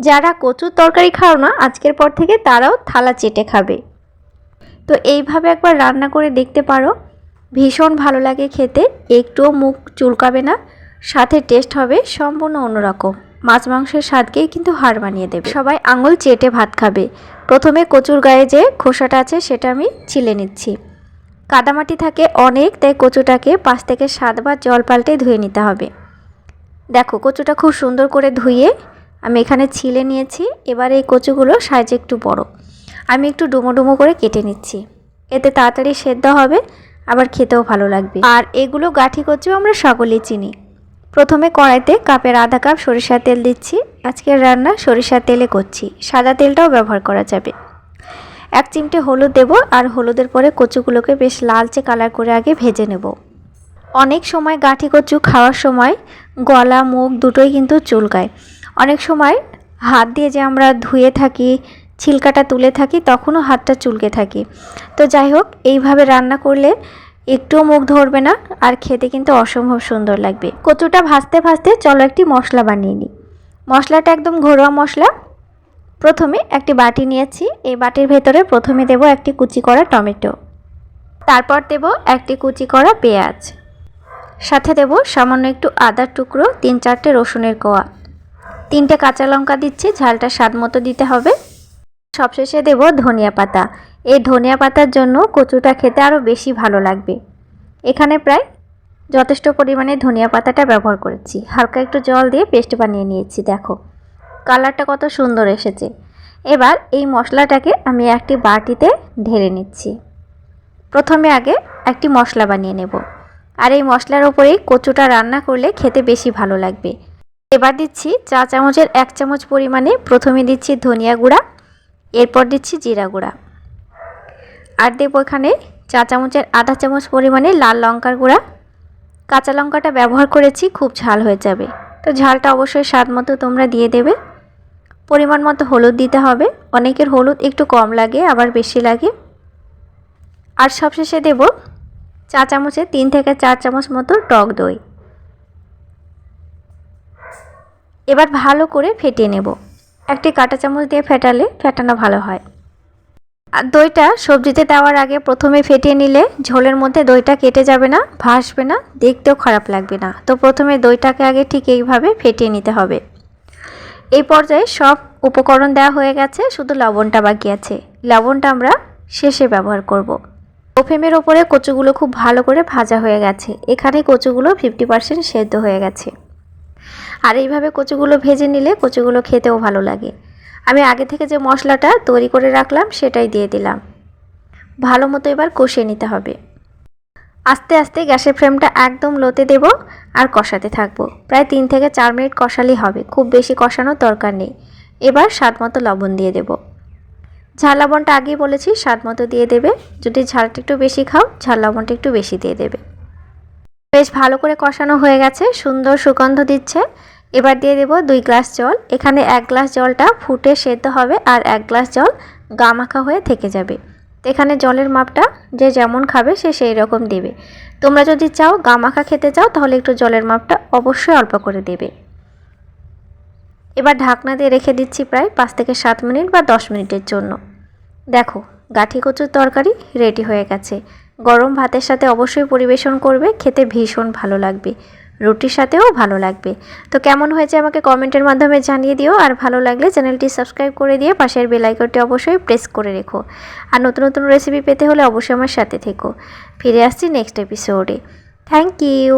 যারা কচুর তরকারি খাও না, আজকের পর থেকে তারাও থালা চেটে খাবে। তো এইভাবে একবার রান্না করে দেখতে পারো। ভীষণ ভালো লাগে খেতে, একটুও মুখ চুলকাবে না। সাথে টেস্ট হবে সম্পূর্ণ অন্যরকম। মাছ মাংসের স্বাদকেই কিন্তু হার বানিয়ে দেবে। সবাই আঙুল চেটে ভাত খাবে। প্রথমে কচুর গায়ে যে খোসাটা আছে, সেটা আমি ছিলে নিচ্ছি। কাদামাটি থাকে অনেক, তাই কচুটাকে পাঁচ থেকে সাতবার জল পাল্টে ধুয়ে নিতে হবে। দেখো, কচুটা খুব সুন্দর করে ধুয়ে আমি এখানে ছিলে নিয়েছি, এবার এই কচুগুলো সাইজে একটু বড়। আমি একটু ডুমো ডুমো করে কেটে নিচ্ছি। এতে তাড়াতাড়ি সেদ্ধ হবে, আবার খেতেও ভালো লাগবে। আর এগুলো গাঠি কচু আমরা সকলেই চিনি। প্রথমে কড়াইতে কাপের আধা কাপ সরিষার তেল দিচ্ছি। আজকের রান্না সরিষার তেলে করছি। সাদা তেলটাও ব্যবহার করা যাবে। এক চিমটে হলুদ দেব, আর হলুদের পরে কচুগুলোকে বেশ লালচে কালার করে আগে ভেজে নেব। অনেক সময় গাঁঠি কচু খাওয়ার সময় গলা, মুখ দুটোই কিন্তু চুলকায়। অনেক সময় হাত দিয়ে যে আমরা ধুয়ে থাকি, ছিলকাটা তুলে থাকি, তখনও হাতটা চুলকে থাকে। তো যাই হোক, এইভাবে রান্না করলে একটুও মুখ ধরবে না আর খেতে কিন্তু অসম্ভব সুন্দর লাগবে। কচুটা ভাজতে ভাজতে চলো একটি মশলা বানিয়ে নিই। মশলাটা একদম ঘরোয়া মশলা। প্রথমে একটি বাটি নিয়েছি। এই বাটির ভেতরে প্রথমে দেব একটি কুচি করা টমেটো। তারপর দেব একটি কুচি করা পেঁয়াজ। সাথে দেব সামান্য একটু আদার টুকরো, তিন চারটে রসুনের কোয়া। তিনটে কাঁচা লঙ্কা দিচ্ছি, ঝালটা স্বাদ মতো দিতে হবে। সবশেষে দেব ধনিয়া পাতা। এই ধনিয়া পাতার জন্য কচুটা খেতে আরও বেশি ভালো লাগবে। এখানে প্রায় যথেষ্ট পরিমাণে ধনিয়া পাতাটা ব্যবহার করেছি। হালকা একটু জল দিয়ে পেস্ট বানিয়ে নিয়েছি, দেখো। কালারটা কত সুন্দর এসেছে। এবার এই মশলাটাকে আমি একটি বাটিতে ঢেলে নিচ্ছি। প্রথমে আগে একটি মশলা বানিয়ে নেব। আর এই মশলার ওপরেই কচুটা রান্না করলে খেতে বেশি ভালো লাগবে। এবার দিচ্ছি চা চামচের এক চামচ পরিমাণে প্রথমে দিচ্ছি ধনিয়া গুঁড়া, এরপর দিচ্ছি জিরা গুঁড়া। আর দেবো এখানে চা চামচের আধা চামচ পরিমাণে লাল লঙ্কার গুঁড়া। কাঁচা লঙ্কাটা ব্যবহার করেছি, খুব ঝাল হয়ে যাবে। তো ঝালটা অবশ্যই স্বাদ মতো তোমরা দিয়ে দেবে। পরিমাণ মতো হলুদ দিতে হবে। অনেকের হলুদ একটু কম লাগে, আবার বেশি লাগে। আর সবশেষে দেব চা চামচে তিন থেকে চার চামচ মতো টক দই। এবার ভালো করে ফেটিয়ে নেব। একটি কাঁটা চামচ দিয়ে ফেটালে ফেটানো ভালো হয়। আর দইটা সবজিতে দেওয়ার আগে প্রথমে ফেটিয়ে নিলে ঝোলের মধ্যে দইটা কেটে যাবে না, ভাসবে না, দেখতেও খারাপ লাগবে না। তো প্রথমে দইটাকে আগে ঠিক এইভাবে ফেটিয়ে নিতে হবে। এই পর্যায়ে সব উপকরণ দেওয়া হয়ে গেছে, শুধু লবণটা বাকি আছে। লবণটা আমরা শেষে ব্যবহার করব। ওফেমের ওপরে কচুগুলো খুব ভালো করে ভাজা হয়ে গেছে। এখানে কচুগুলো ফিফটি পার্সেন্ট সেদ্ধ হয়ে গেছে। আর এইভাবে কচুগুলো ভেজে নিলে কচুগুলো খেতেও ভালো লাগে। আমি আগে থেকে যে মশলাটা তৈরি করে রাখলাম, সেটাই দিয়ে দিলাম। ভালো মতো এবার কষিয়ে নিতে হবে। আস্তে আস্তে গ্যাসের ফ্লেমটা একদম লোতে দেব আর কষাতে থাকব। প্রায় তিন থেকে চার মিনিট কষালেই হবে, খুব বেশি কষানোর দরকার নেই। এবার স্বাদ মতো লবণ দিয়ে দেব। ঝাল লবণটা আগেই বলেছি, স্বাদ মতো দিয়ে দেবে। যদি ঝালটা একটু বেশি খাও, ঝাল লবণটা একটু বেশি দিয়ে দেবে। বেশ ভালো করে কষানো হয়ে গেছে, সুন্দর সুগন্ধ দিচ্ছে। এবার দিয়ে দেব দুই গ্লাস জল। এখানে এক গ্লাস জলটা ফুটে সেদ্ধ হবে আর এক গ্লাস জল গা মাখা হয়ে থেকে যাবে। তো এখানে জলের মাপটা যে যেমন খাবে সে সেই রকম দেবে। তোমরা যদি চাও গা মাখা খেতে চাও তাহলে একটু জলের মাপটা অবশ্যই অল্প করে দেবে। এবার ঢাকনা দিয়ে রেখে দিচ্ছি প্রায় পাঁচ থেকে সাত মিনিট বা দশ মিনিটের জন্য। দেখো, গাঠি কচুর তরকারি রেডি হয়ে গেছে। গরম ভাতের সাথে অবশ্যই পরিবেশন করবে, খেতে ভীষণ ভালো লাগবে। রুটির সাথেও ভালো লাগবে। তো কেমন হয়েছে আমাকে কমেন্টের মাধ্যমে জানিয়ে দিও, আর ভালো লাগলে চ্যানেলটি সাবস্ক্রাইব করে দিয়ে পাশের বেলাইকনটি অবশ্যই প্রেস করে রেখো। আর নতুন নতুন রেসিপি পেতে হলে অবশ্যই আমার সাথে থেকো। ফিরে আসছি নেক্সট এপিসোডে থ্যাংক ইউ